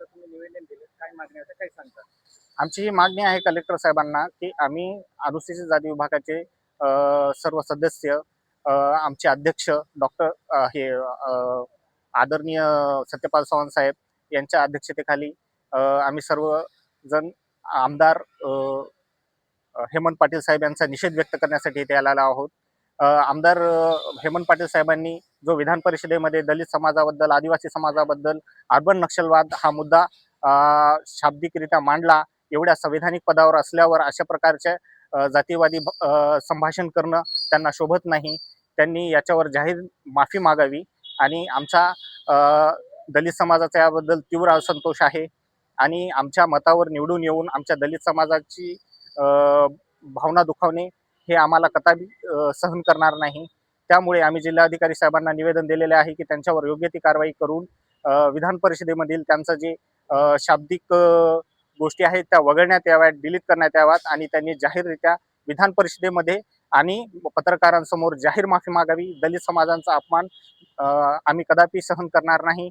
तुम्ही निवेदन काय होत्या काय सांगता? आमची ही मागणी आहे कलेक्टर साहेबांना की आम्ही अनुसूचित जाती विभागाचे सर्व सदस्य आमचे अध्यक्ष डॉक्टर हे आदरणीय सत्यपाल चव्हाण साहेब यांच्या अध्यक्षतेखाली अ, आम्ही सर्वजण आमदार अ, हेमंत पाटील साहेब यांचा निषेध व्यक्त करण्यासाठी इथे आलेलो आहोत. आमदार हेमंत पाटील साहेबांनी जो विधान परिषदेमध्ये दलित समाजाबद्दल आदिवासी समाजाबद्दल अर्बन नक्षलवाद हा मुद्दा शाब्दिकरित्या मांडला एवढ्या संविधानिक पदावर असल्यावर अशा प्रकारच्या जातीवादी संभाषण करणं त्यांना शोभत नाही. त्यांनी याच्यावर जाहीर माफी मागावी आणि आमचा दलित समाजाचा याबद्दल तीव्र असंतोष आहे आणि आमच्या मतावर निवडून येऊन आमच्या दलित समाजाची भावना दुखावणे हे आम्हाला कदापि सहन करणार नाही. त्यामुळे आम्ही जिल्हाधिकारी साहेबांना निवेदन दिलेले आहे की त्यांच्यावर योग्य ती कारवाई करून विधान परिषदेमधील त्यांचं जे शाब्दिक गोष्टी आहेत त्या वगळण्यात याव्यात डिलीट करण्यात याव्यात आणि त्यांनी जाहीररित्या विधान परिषदेमध्ये आणि पत्रकारांसमोर जाहीर माफी मागावी. दलित समाजांचा अपमान आम्ही कदापि सहन करणार नाही.